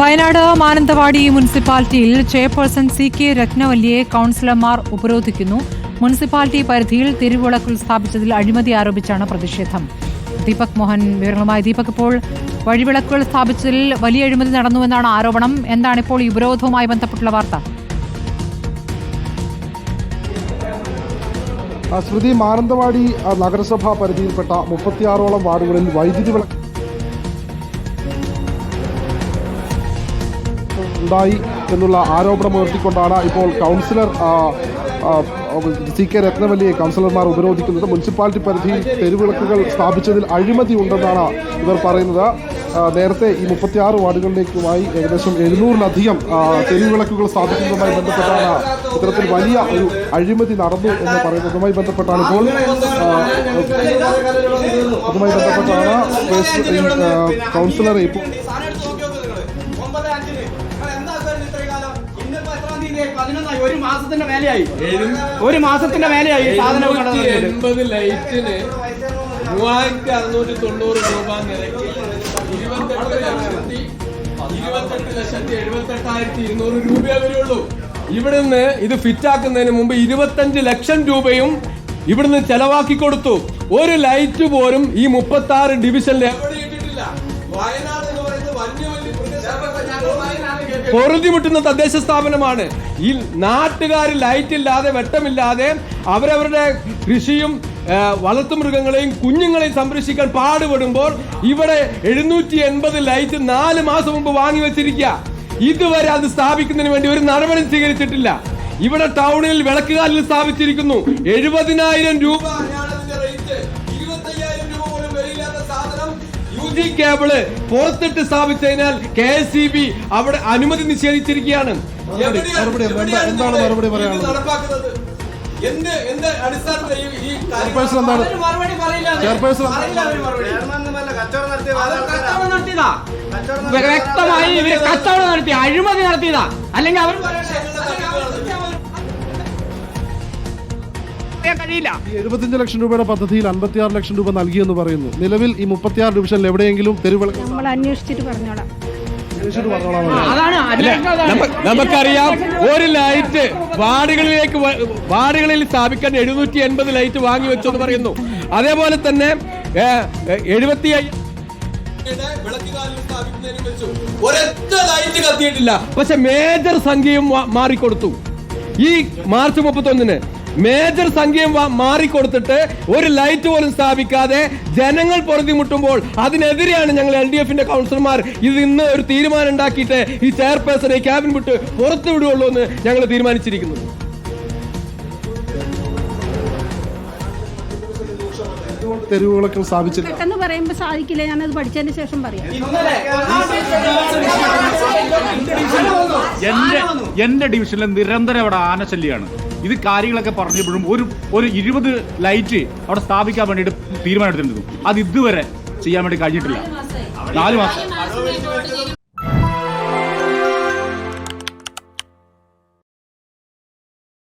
വയനാട് മാനന്തവാടി മുനിസിപ്പാലിറ്റിയിൽ chairperson C K രത്നവല്ലിയെ കൌൺസിലർമാർ ഉപരോധിക്കുന്നു. മുനിസിപ്പാലിറ്റി പരിധിയിൽ തിരുവിളക്കുൽ സ്ഥാപിച്ചതിൽ അഴിമതി ആരോപിച്ചാണ് പ്രതിഷേധം. ദീപക് മോഹൻ വിവരങ്ങളുമായി ദീപക് ഇപ്പോൾ വഴിവിളക്കുകൾ സ്ഥാപിച്ചതിൽ വലിയ അഴിമതി നടന്നുവെന്നാണ് ആരോപണം. എന്താണ് ഇപ്പോൾ ഈ ഉപരോധവുമായി ബന്ധപ്പെട്ടുള്ള വാർത്ത? ശ്രുതി മാനന്തവാടി നഗരസഭാ പരിധിയിൽപ്പെട്ട മുപ്പത്തിയാറോളം വാർഡുകളിൽ വൈദ്യുതി വിളക്ക് ഉണ്ടായി എന്നുള്ള ആരോപണം ഉയർത്തിക്കൊണ്ടാണ് ഇപ്പോൾ കൗൺസിലർ സി കെ രത്നവല്ലിയെ കൗൺസിലർമാർ ഉപരോധിക്കുന്നത്. മുനിസിപ്പാലിറ്റി പരിധിയിൽ തെരുവിളക്കുകൾ സ്ഥാപിച്ചതിൽ അഴിമതി ഉണ്ടെന്നാണ് ഇവർ പറയുന്നത്. നേരത്തെ ഈ മുപ്പത്തിയാറ് വാർഡുകളിലേക്കുമായി ഏകദേശം എഴുന്നൂറിലധികം തെരുവിളക്കുകൾ സ്ഥാപിക്കുന്നതുമായി ബന്ധപ്പെട്ടാണ് ഇത്തരത്തിൽ വലിയ ഒരു അഴിമതി നടന്നു എന്ന് പറയുന്നതുമായി ബന്ധപ്പെട്ടാണ് ഇപ്പോൾ അതുമായി ബന്ധപ്പെട്ടാണ് കൗൺസിലറെ ഇപ്പോൾ നിങ്ങൾ എന്താ സാർ ഇത്രയും കാലം? ഇന്നിപ്പോ എത്രാം തീയതിയായി? പതിനൊന്നായി. ഒരു മാസത്തിന്റെ വേലയായി ഒരു മാസത്തിന്റെ മേലെയായി ഈ സാധനം എൺപത് ലൈറ്റിന് മൂവായിരത്തി അറുന്നൂറ്റി തൊണ്ണൂറ് രൂപ നിരക്കി ഇരുപത്തെട്ട് ലക്ഷത്തി ഇരുപത്തെട്ട് ലക്ഷത്തി എഴുപത്തെട്ടായിരത്തി ഇരുന്നൂറ് രൂപയേ വരുള്ളൂ. ഇവിടുന്ന് ഇത് ഫിറ്റാക്കുന്നതിന് മുമ്പ് ഇരുപത്തഞ്ച് ലക്ഷം രൂപയും ഇവിടുന്ന് ചെലവാക്കി കൊടുത്തു. ഒരു ലൈറ്റ് പോലും ഈ മുപ്പത്തി ആറ് ഡിവിഷനിൽ എവിടെ ഇട്ടിട്ടില്ല. വയനാട് പൊറുതിമുട്ടുന്ന തദ്ദേശ സ്ഥാപനമാണ്. ഈ നാട്ടുകാർ ലൈറ്റ് ഇല്ലാതെ വെട്ടമില്ലാതെ അവരവരുടെ കൃഷിയും വളർത്തുമൃഗങ്ങളെയും കുഞ്ഞുങ്ങളെയും സംരക്ഷിക്കാൻ പാടുപെടുമ്പോൾ ഇവിടെ എഴുന്നൂറ്റി എൺപത് ലൈറ്റ് നാല് മാസം മുമ്പ് വാങ്ങി വെച്ചിരിക്കുക ഇതുവരെ അത് സ്ഥാപിക്കുന്നതിന് വേണ്ടി ഒരു നടപടി സ്വീകരിച്ചിട്ടില്ല. ഇവിടെ ടൗണിൽ വിളക്കുകാലിൽ സ്ഥാപിച്ചിരിക്കുന്നു. എഴുപതിനായിരം രൂപ ജി കേബിൾ പുറത്തിട്ട് സ്ഥാപിച്ചതിനാൽ കെ എസ് സി ബി അവിടെ അനുമതി നിഷേധിച്ചിരിക്കുകയാണ്. എന്താണ് മറുപടി പറയാനുള്ളത്? എന്ത് എന്ത് അടിസ്ഥാനത്തിൽ ഈ- മറുപടി പറയില്ല. കച്ചവടം നടത്തിയതാ. വ്യക്തമായി കച്ചവടം നടത്തി അഴിമതി നടത്തിയതാ. അല്ലെങ്കിൽ അവർ പറയാൻ കഴിയില്ല. ഈ എഴുപത്തിയഞ്ച് ലക്ഷം രൂപയുടെ പദ്ധതിയിൽ അൻപത്തിയാറ് ലക്ഷം രൂപ നൽകിയെന്ന് പറയുന്നു. നിലവിൽ ഈ മുപ്പത്തിയാറ് ഡിവിഷനിൽ എവിടെയെങ്കിലും തെരുവിളക്ക് നമ്മൾ അന്വേഷിച്ചിട്ട് പറഞ്ഞോളാം. അന്വേഷിച്ചിട്ട് പറഞ്ഞോളാം. അതാണ്. അന്വേഷണം നമുക്കറിയാം ഒരു ലൈറ്റ് വാർഡുകളിലേക്ക് വാർഡുകളിൽ സ്ഥാപിക്കാൻ എഴുന്നൂറ്റി എൺപത് ലൈറ്റ് വാങ്ങി വെച്ചു എന്ന് പറയുന്നു. അതേപോലെ തന്നെ എഴുപത്തി ഒരൊറ്റ ലൈറ്റ് കത്തിയിട്ടില്ല. പക്ഷെ മേജർ സംഖ്യയും മാറിക്കൊടുത്തു. ഈ മാർച്ച് മുപ്പത്തൊന്നിന് മേജർ സംഖ്യം മാറിക്കൊടുത്തിട്ട് ഒരു ലൈറ്റ് പോലും സ്ഥാപിക്കാതെ ജനങ്ങൾ പൊറുതിമുട്ടുമ്പോൾ അതിനെതിരെയാണ് ഞങ്ങൾ എൽ ഡി എഫിന്റെ കൗൺസിലർമാർ ഇത് ഇന്ന് ഒരു തീരുമാനം ഉണ്ടാക്കിയിട്ട് ഈ ചെയർപേഴ്സണെ ക്യാബിൻ വിട്ട് പുറത്തു വിടുകയുള്ളൂ എന്ന് ഞങ്ങൾ തീരുമാനിച്ചിരിക്കുന്നു. തെരുവുകളൊക്കെ സ്ഥാപിച്ചില്ല. പെട്ടെന്ന് പറയുമ്പോൾ സാധിക്കില്ല ഞാനത് പഠിച്ചതിന് ശേഷം പറയാം. എന്റെ എന്റെ ഡിവിഷനിൽ നിരന്തരം അവിടെ ആനശല്യാണ്. ഇത് കാര്യങ്ങളൊക്കെ പറഞ്ഞപ്പോഴും ഒരു ഒരു ഇരുപത് ലൈറ്റ് അവിടെ സ്ഥാപിക്കാൻ വേണ്ടിയിട്ട് തീരുമാനമെടുത്തിട്ടുണ്ട്. അത് ഇതുവരെ ചെയ്യാൻ വേണ്ടി കഴിഞ്ഞിട്ടില്ല. നാല് മാസം.